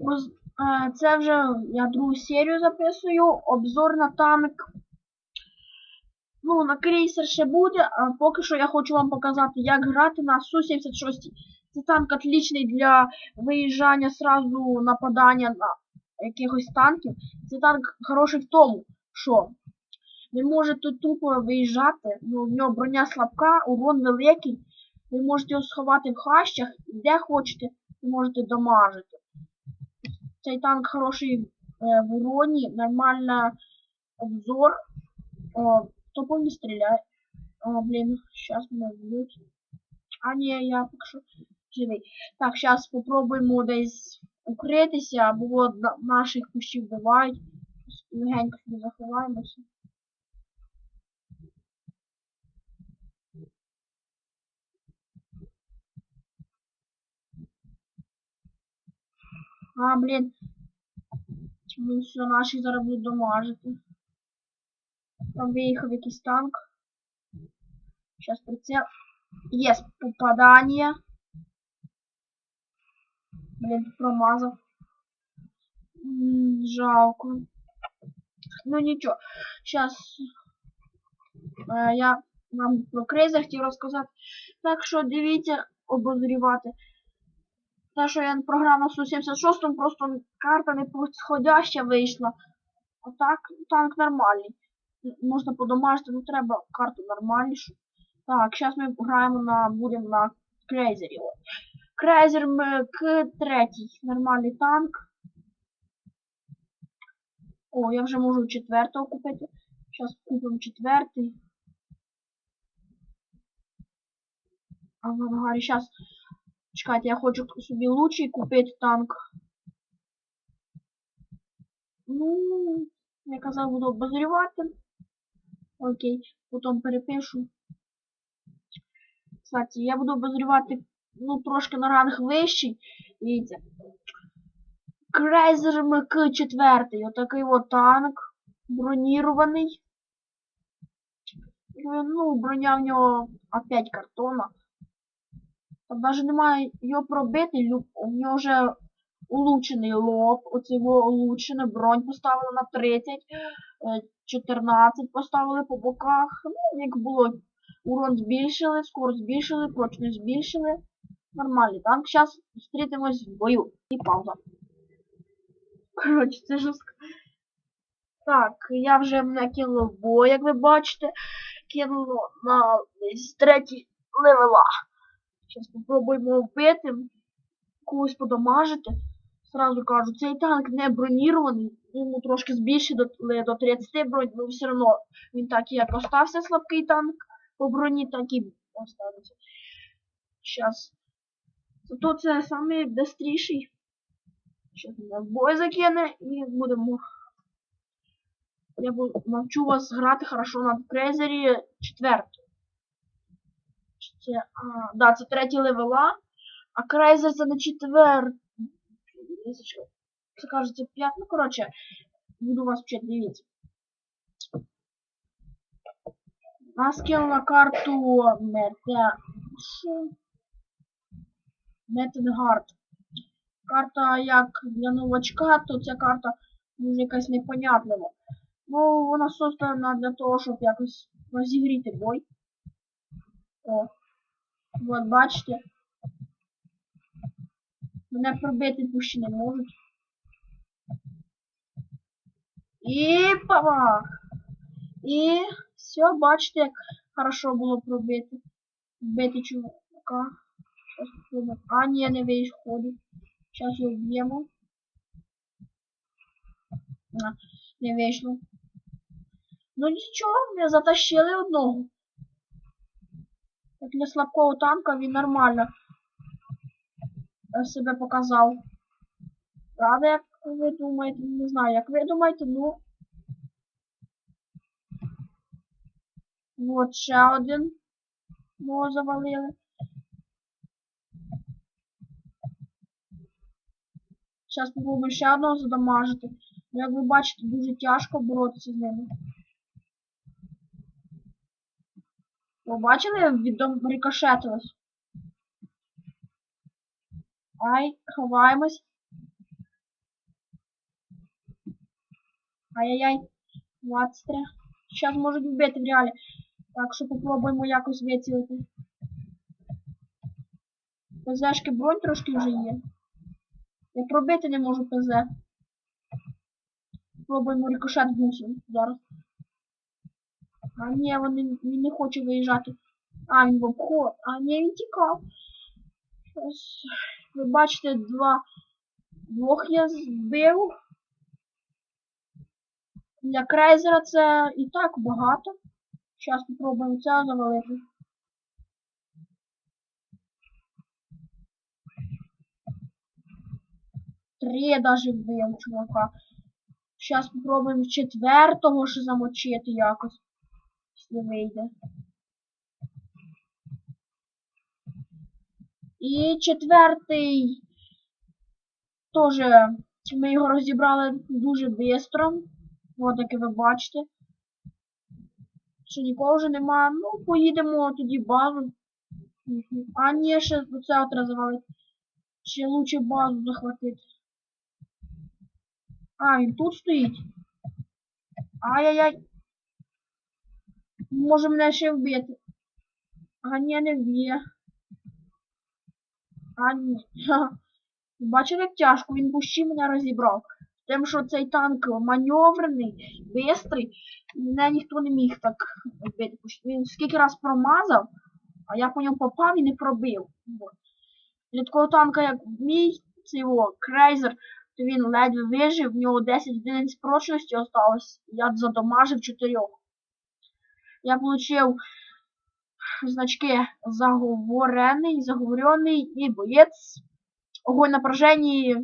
Е, Це вже я другу серію записую. Обзор на танк. Ну, на крейсер ще буде, а поки що я хочу вам показати, як грати на Су-76. Це танк отличний для виїжджання сразу нападання на якихось танків. Це танк хороший в тому, що ви можете тупо виїжджати, ну, в нього броня слабка, урон великий. Ви можете його сховати в хащах, і де хочете, ви можете дамажити. Цей танк хороший э, в уроні, нормально обзор. Э, хто не стріляє? О, блін, зараз мене вб'ють. А не, я поки що. Так, сейчас попробуем десь укритися, бо от наших кущів вбивають. Легенько собі заховаємося. А, блін. Він все, наші зараз будуть дамажити. Там виїхав якийсь танк. Сейчас прицел. Есть попадание. Блин, промазал. М, Жалко. Ну нічого. Сейчас е, я вам про крейзер хотів розказати. Так що дивіться, обозрівати. Те, що я програв на 176 просто карта не підходяща вийшла. А так, танк нормальний. Можна подомажити, ну треба карту нормальнішу. Так, зараз ми граємо на будемо на крейзері. Крейзер к третій. Нормальний танк. О, я вже можу четвертого купити. Зараз купимо четвертий. А в ангарі зараз. Чекайте, я хочу собі лучший купити танк. Ну, я казав, буду обозрівати. Окей, потім перепишу. Кстати, я буду обозрівати, ну, трошки на ранг вищий. Дивіться. Крейзер МК-4. Отакий от танк. Бронірований. Ну, броня в нього опять картона. Там навіть немає його пробити, у нього вже улучшений лоб, оце його улучшене, бронь поставили на 30, е, 14 поставили по боках. Ну, як було, урон збільшили, скорость збільшили, прочність збільшили. Нормальний танк. Зараз зустрітимось в бою. І пауза. Коротше, це жорстко. Так, я вже в бой, як ви бачите. Кинуло на третій левела. Зараз спробуємо вбити. Когось подамажити. Сразу кажу, цей танк не бронірований. Йому трошки збільшили до, до 30 бронь, але все одно він так і як остався слабкий танк по броні, так і останеться. Зараз. Зато це самий бистріший. Щас мене в бой закине і будемо. Я навчу вас грати хорошо на крейзері четверту. Це, а, да, це третій левела. А крейзер це на четвер. Це кажеться п'ять. Ну, коротше, буду вас вчити, дивіться. Нас кинула карту Мете. Метенгард. Карта як для новачка, то ця карта дуже якась непонятлива. Ну, вона создана для того, щоб якось розігріти бой. О. От, бачите. Мене пробити пущі не можуть. І папа! І все, бачите, як хорошо було пробити. Вбити чувака. Щас попробуємо. А, ні, не виходить. Сейчас його вб'ємо. Не вийшло. Ну нічого, ми затащили одного. Для слабкого танка він нормально е, себе показав. Правда, як ви думаєте, не знаю, як ви думаєте, ну. Вот ще один. Мого завалили. Зараз спробую ще одного задамажити. Ну, як ви бачите, дуже тяжко боротися з ними. Ви бачили, відом рикошетилось. Ай, ховаємось. Ай-яй-яй. 23. Зараз можуть вбити в реалі. Так що попробуємо якось вицілити. ПЗшки бронь трошки вже є. Я пробити не можу ПЗ. Пробуємо рикошет гусом зараз. А ні, вони, він не хоче виїжджати. А, він в обход. А, ні, він тікав. Щось. Ви бачите, два. Двох я збив. Для крейзера це і так багато. Зараз спробуємо це завалити. Три даже вбив, чувака. Зараз попробуємо четвертого ще замочити якось. Вийде. І четвертий теж ми його розібрали дуже швидко. От як ви бачите. Що нікого вже нема. Ну, поїдемо тоді базу. А ні, ще це от розвалити. Ще лучше базу захватити. А, він тут стоїть. Ай-яй-яй. Може мене ще вбити. А ні, не вб'є. А ні. Бачив, як тяжко, він пущі мене розібрав. Тим, що цей танк маневрений, бистрий, мене ніхто не міг так вбити. Він скільки раз промазав, а я по ньому попав і не пробив. Для такого танка, як мій, це крейзер, то він ледве вижив, в нього 10 одиниць прочності осталось, я задамажив 4. Я отримав значки заговорений, заговорений і боєць. Огонь на пораженні,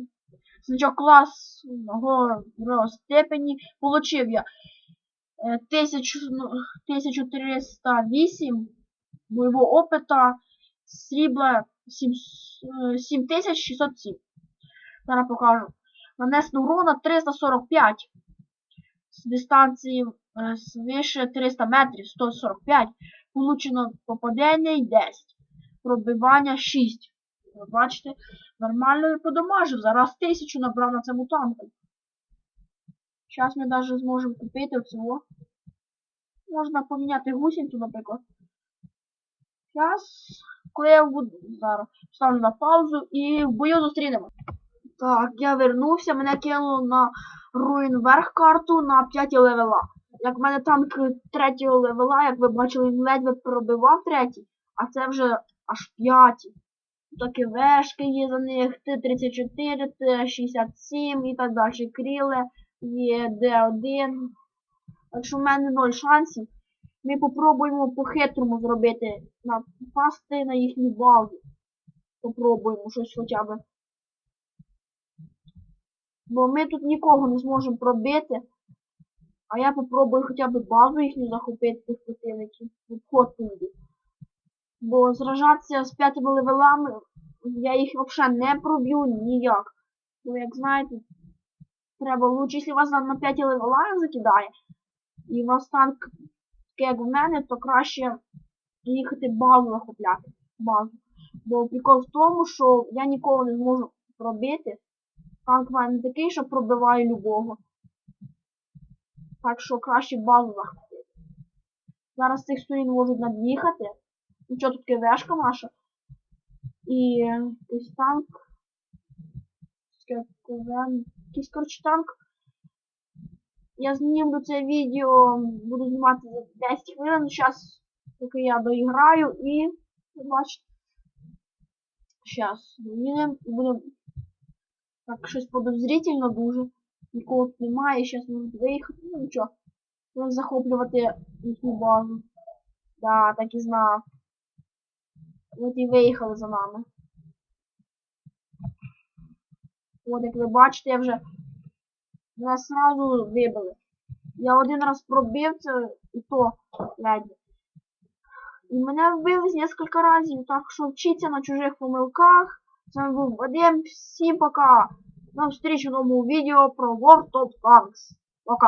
значок класного степені. Получив я е, 1000, ну, 1308 бойового опита, срібла 7, е, 7607. Зараз покажу. Нанесено урона 345. З дистанції свише 300 метрів 145. Получено попадення 10. Пробивання 6. Ви бачите, нормально я подамажив. Зараз 1000 набрав на цьому танку. Зараз ми навіть зможемо купити оцього. Можна поміняти гусеницю, наприклад. Зараз, коли я буду зараз ставлю на паузу і в бою зустрінемо. Так, я вернувся, мене кинуло на руїн верх карту на 5 левела. Як в мене танк 3 левела, як ви бачили, він ледве пробивав третій, а це вже аж 5. Такі вешки є за них, Т-34, Т-67 і так далі. Кріле, є Д1. Так що в мене 0 шансів. Ми попробуємо по-хитрому зробити, напасти на їхню базу. Попробуємо щось хоча б. Бо ми тут нікого не зможемо пробити. А я попробую хоча б базу їхню захопити тих противників. Обход піду. Бо зражатися з п'ятими левелами я їх взагалі не проб'ю ніяк. Бо як знаєте, треба лучше, якщо вас на 5 левелах закидає, і у вас танк такий, як в мене, то краще їхати базу захопляти. Базу. Бо прикол в тому, що я нікого не зможу пробити. Танк в мене такий, що пробиває любого. Так що краще базу захопити. Зараз цих сторін можуть над'їхати. Нічого тут таке вешка наша. І якийсь танк. Якийсь коротше танк. Я знімлю це відео, буду знімати за 10 хвилин. Зараз, поки я доіграю і бачите. Зараз доїдемо і будемо. Так, щось подозрительно дуже. Нікого немає, зараз можуть виїхати. Ну нічого. Будемо захоплювати їхню базу. Да, так і знав. От і виїхали за нами. От як ви бачите, я вже нас сразу вибили. Я один раз пробив це і то ледь. І мене вбили кілька разів, так що вчіться на чужих помилках. З вами був Вадим. Всім пока. До встречи в новому видео про World of Tanks. Пока.